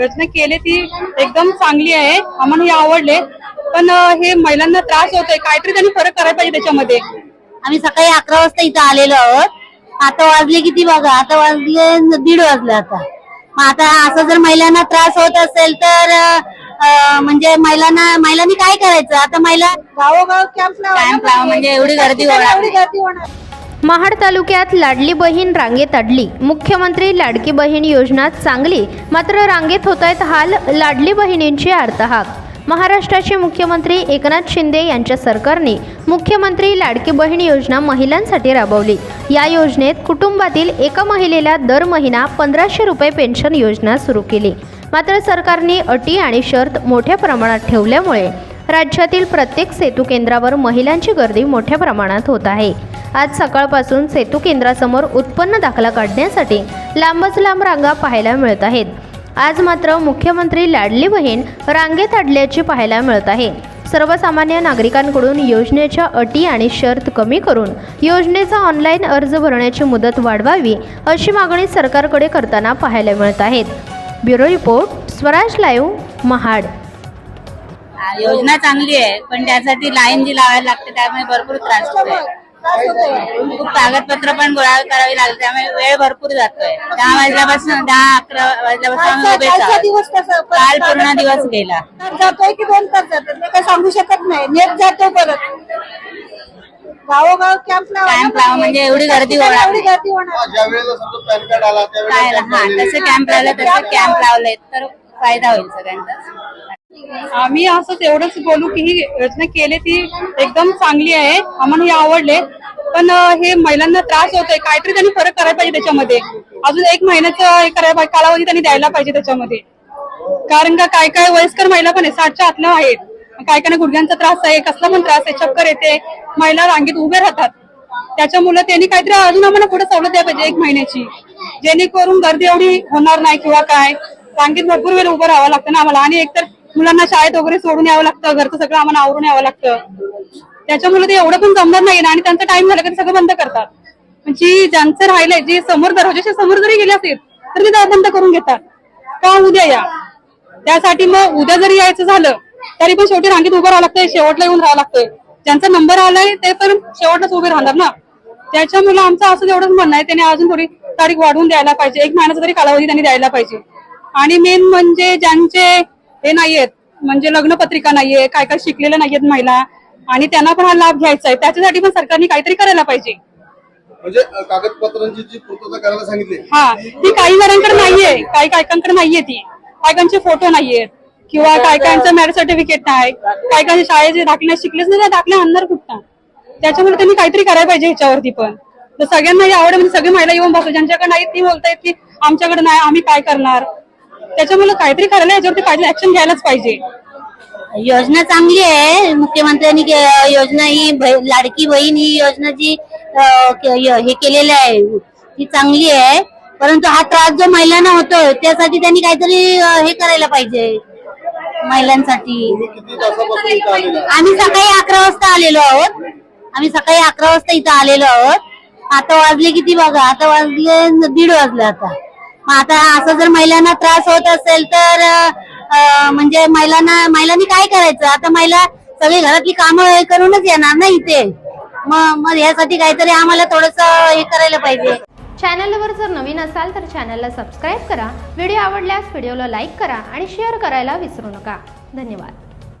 रचना केली ती एकदम चांगली आहे. आम्हाला हे आवडले. पण हे महिलांना त्रास होतोय. काहीतरी त्यांनी फरक करायला पाहिजे त्याच्यामध्ये. आम्ही सकाळी अकरा वाजता इथं आलेलो आहोत. आता वाजले किती बघा? आता वाजले दीड वाजले आता. मग आता असं जर महिलांना त्रास होत असेल तर म्हणजे महिलांना महिलांनी काय करायचं? आता महिला गावोगाव कॅम्प लावा म्हणजे एवढी गर्दी होणार नाही. गर्दी होणार. महाड तालुक्यात लाडली बहीण रांगेत अडली मुख्यमंत्री लाडकी बहीण योजना चांगली मात्र रांगेत होत आहेत हाल लाडली बहिणींची आर्तहाक. महाराष्ट्राचे मुख्यमंत्री एकनाथ शिंदे यांच्या सरकारने मुख्यमंत्री लाडकी बहीण योजना महिलांसाठी राबवली. या योजनेत कुटुंबातील एका महिलेला दर महिना पंधराशे रुपये पेन्शन योजना सुरू केली. मात्र सरकारने अटी आणि शर्त मोठ्या प्रमाणात ठेवल्यामुळे राज्यातील प्रत्येक सेतू केंद्रावर महिलांची गर्दी मोठ्या प्रमाणात होत आहे. आज सकाळपासून सेतू केंद्रासमोर उत्पन्न दाखला काढण्यासाठी लांबच लांब रांगा पाहायला मिळत आहेत. आज मात्र मुख्यमंत्री लाडली बहीण रांगेत अडल्याची पाहायला मिळत आहे. सर्वसामान्य नागरिकांकडून योजनेच्या अटी आणि शर्त कमी करून योजनेचा ऑनलाईन अर्ज भरण्याची मुदत वाढवावी अशी मागणी सरकारकडे करताना पाहायला मिळत आहेत. Bureau report Swaraj live Mahad. योजना चांगली आहे पण त्यासाठी लाईन जी लावायला लागते त्यामुळे भरपूर त्रास होतोय. खूप कागदपत्र पण गोळा करावी लागते त्यामुळे वेळ भरपूर जातोय. दहा वाजल्यापासून दहा अकरा वाजल्यापासून आम्ही. दिवस कसा काल पूर्ण दिवस गेला. जातोय की दोन तास जातोय? ते काय सांगू शकत नाही. नेट जातो परत. गावोगाव कॅम्प कॅम्प लावा म्हणजे एवढी गर्दी होणार एवढी नाही. गर्दी होणार ज्या वेळेला समजा पॅन कार्ड आला काय त्यावेळेला हा तसं कॅम्प लावलं तसं कॅम्प लावले तर फायदा होईल सगळ्यांचा आम्ही असंच एवढंच बोलू की ही रचना केली ती एकदम चांगली आहे आम्हाला हे आवडले. पण हे महिलांना त्रास होतोय काहीतरी त्यांनी फरक करायला पाहिजे त्याच्यामध्ये. अजून एक महिन्याचं हे करायला पाहिजे कालावधी त्यांनी द्यायला पाहिजे त्याच्यामध्ये. कारण का काय काय वयस्कर महिला पण आहे साठच्या आतल्या आहेत. काय काय गुडघ्यांचा त्रास आहे कसला पण त्रास आहे चक्कर येते. महिला रांगेत उभे राहतात. त्याच्यामुळे त्यांनी काहीतरी अजून आम्हाला पुढे सवलत द्या पाहिजे एक महिन्याची. जेणेकरून गर्दी एवढी होणार नाही किंवा काय. रांगेत भरपूर वेळ उभं राहावं लागतं ना आम्हाला. आणि एकतर मुलांना शाळेत वगैरे सोडून यावं लागतं घरचं सगळं आम्हाला आवरून यावं लागतं. त्याच्यामुळे ते एवढं पण जमणार नाही आणि त्यांचा टाइम झाला की सगळं बंद करतात. जी ज्यांचं राहिलंय जे समोर दरवाजाच्या समोर जरी गेले असतील तर ते दार बंद करून घेतात. का उद्या या? त्यासाठी मग उद्या जरी यायचं झालं तरी पण शेवटी रांगेत उभं राहावं लागतंय शेवटला येऊन राहावं लागतंय. ज्यांचा नंबर आलाय ते पण शेवटलाच उभे राहणार ना. त्याच्यामुळे आमचं असं एवढंच म्हणणं आहे त्यांनी अजून थोडी तारीख वाढवून द्यायला पाहिजे. एक महिन्याचा तरी कालावधी त्यांनी द्यायला पाहिजे. आणि मेन म्हणजे ज्यांचे हे नाहीयेत. म्हणजे लग्नपत्रिका नाहीये काय काय शिकलेल्या नाहीयेत महिला. आणि त्यांना पण हा लाभ घ्यायचा आहे. त्याच्यासाठी पण सरकारने काहीतरी करायला पाहिजे. म्हणजे कागदपत्रांची जी पूर्तता करायला सांगितली. हा ती काही जणांकडे नाहीये. काही कायकांकडे नाहीये ती. कायकांचे फोटो नाहीयेत. किंवा काय कायकांचं मॅरेज सर्टिफिकेट नाही. काय काय शाळेचे दाखले शिकलेच नाही दाखले आणणार कुठं त्याच्यामुळे त्यांनी काहीतरी करायला पाहिजे ह्याच्यावरती पण. तर सगळ्यांना आवड म्हणजे सगळी महिला येऊन बसतो ज्यांच्याकडे नाही ती बोलतायत की आमच्याकडे नाही आम्ही काय करणार? त्याच्यामुळे काहीतरी करायला याच्यावरती पाहिजे ऍक्शन घ्यायलाच पाहिजे. योजना चांगली आहे. मुख्यमंत्र्यांनी के- योजना ही लाडकी बहीण ही योजना जी अं, के- य- हे केलेली आहे ती चांगली आहे. परंतु हा त्रास जो महिलांना होतोय त्यासाठी त्यांनी काहीतरी अं, हे करायला पाहिजे. महिलांसाठी. किती तासापासून इथं आलेला आम्ही सकाळी अकरा वाजता आलेलो आहोत. आम्ही सकाळी अकरा वाजता इथं आलेलो आहोत. आता वाजले किती बघा? आता वाजले दीड वाजले आता. मग आता असं जर महिलांना त्रास होत असेल तर अं, म्हणजे महिलांना महिलांनी काय करायचं? आता महिला सगळी घरातली कामं करूनच येणार ना इथे. मग मग यासाठी काहीतरी आम्हाला थोडस हे करायला पाहिजे. चॅनलवर जर नवीन असाल तर चॅनलला सबस्क्राईब करा. व्हिडिओ आवडल्यास व्हिडिओला लाईक करा आणि शेअर करायला विसरू नका. धन्यवाद.